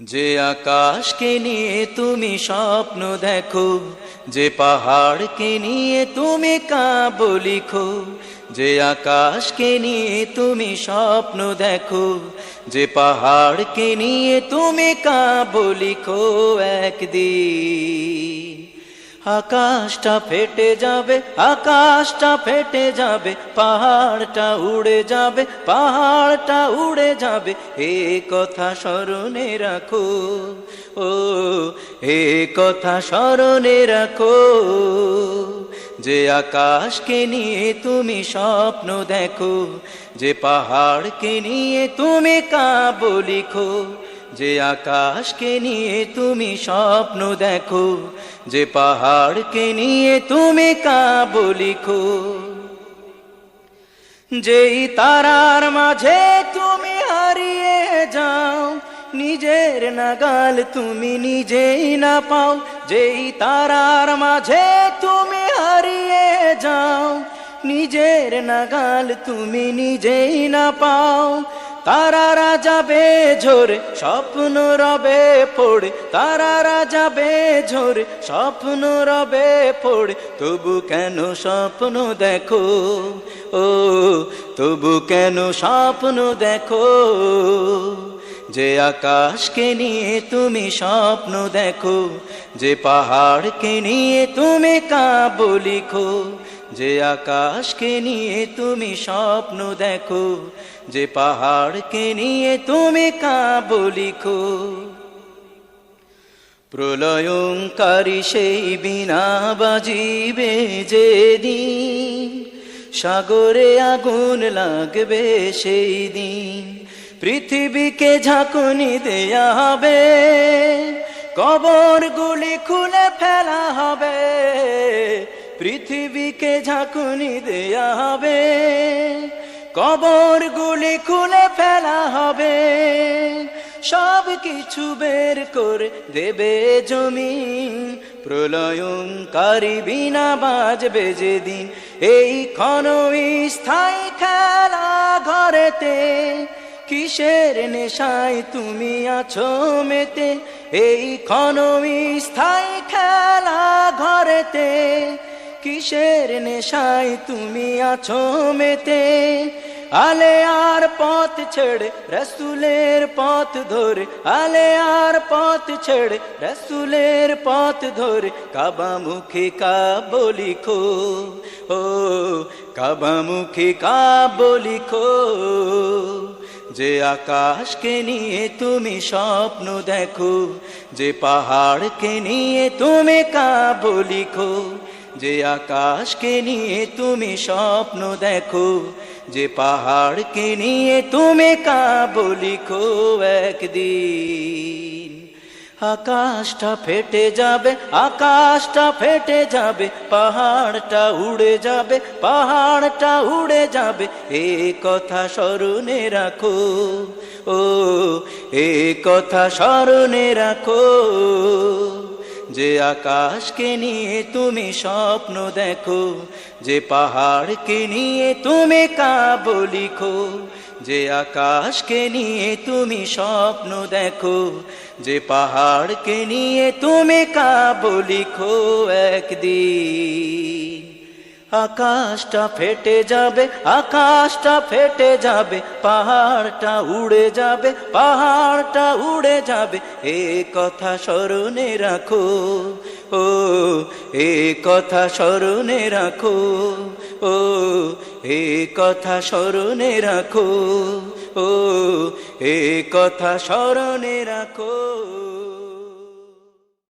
যে আকাশকে নিয়ে তুমি স্বপ্ন দেখো, যে পাহাড়কে নিয়ে তুমি কাব লিখো, যে আকাশকে নিয়ে তুমি স্বপ্ন দেখো, যে পাহাড়কে নিয়ে তুমি কাব লিখো একদিন। আকাশটা ফেটে যাবে, আকাশটা ফেটে যাবে, পাহাড়টা উড়ে যাবে, পাহাড়টা উড়ে যাবে। এ কথা স্মরণে রাখো, ও, এ কথা স্মরণে রাখো, যে আকাশকে নিয়ে তুমি স্বপ্ন দেখো, যে পাহাড়কে নিয়ে তুমি কাব লিখো যে আকাশকে নিয়ে তুমি স্বপ্ন দেখো, যে পাহাড়কে নিয়ে তুমি কাব লিখো। যেই তারার মাঝে তুমি হারিয়ে যাও, নিজের নাগাল তুমি নিজেই না পাও। যেই তারার মাঝে তুমি হারিয়ে যাও, নিজের নাগাল তুমি নিজেই না পাও। তারারা যাবে ঝোরে স্বপ্ন রবে পড়ে তারারা যাবে ঝোরে স্বপ্ন রবে পড়ে তবু কেন স্বপ্ন দেখো? ও, তবু কেন স্বপ্ন দেখো? যে আকাশকে নিয়ে তুমি স্বপ্ন দেখো, যে পাহাড়কে নিয়ে তুমি কাব লিখো, যে আকাশকে নিয়ে তুমি স্বপ্ন দেখো, যে পাহাড়কে নিয়ে তুমি কাব লিখো। প্রলয়ঙ্কারী সেই বিনা বাজিবে যেদিন, সাগরে আগুন লাগবে সেই দিন পৃথিবীকে ঝাঁকুনি দেয়া হবে কবর গুলি খুলে ফেলা হবে, পৃথিবীকে ঝাঁকুনি দেয়া হবে কবর গুলি খুলে ফেলা হবে সব কিছু বের করে দেবে জমিন প্রলয়ঙ্কারী বিনা বাজবে যেদিন, এই ক্ষণ স্থায়ী খেলা ঘরেতে কিসের নেশায় তুমি আছো মেতে? এই ক্ষণ স্থায়ী খেলা ঘরেতে। কিসের নেশায় তুমি আছো মেতে? আলে আর পথ ছেড়ে রসুলের পথ ধরে। আলে আর পথ ছেড়ে রসুলের পথ ধরে। কাবা মুখে লিখো, ও কাবা মুখে লিখো। যে আকাশকে নিয়ে তুমি স্বপ্ন দেখো, যে পাহাড়কে নিয়ে তুমি কাব লিখো, যে আকাশকে নিয়ে তুমি স্বপ্ন দেখো, যে পাহাড়কে নিয়ে তুমি কাব লিখো একদিন। আকাশটা ফেটে যাবে, আকাশটা ফেটে যাবে, পাহাড়টা উড়ে যাবে, পাহাড়টা উড়ে যাবে। এ কথা স্মরণে রাখো, ও, এ কথা স্মরণে রাখো, যে আকাশকে নিয়ে তুমি স্বপ্ন দেখো, যে পাহাড়কে নিয়ে তুমি কাব লিখো যে আকাশকে নিয়ে তুমি স্বপ্ন দেখো যে পাহাড়কে নিয়ে তুমি কাব লিখো একদিন। আকাশটা ফেটে যাবে, আকাশটা ফেটে যাবে, পাহাড়টা উড়ে যাবে, পাহাড়টা উড়ে যাবে। এ কথা স্মরণে রাখো, ও, এ কথা স্মরণে রাখো, ও, এ কথা স্মরণে রাখো, ও, এ কথা স্মরণে রাখো।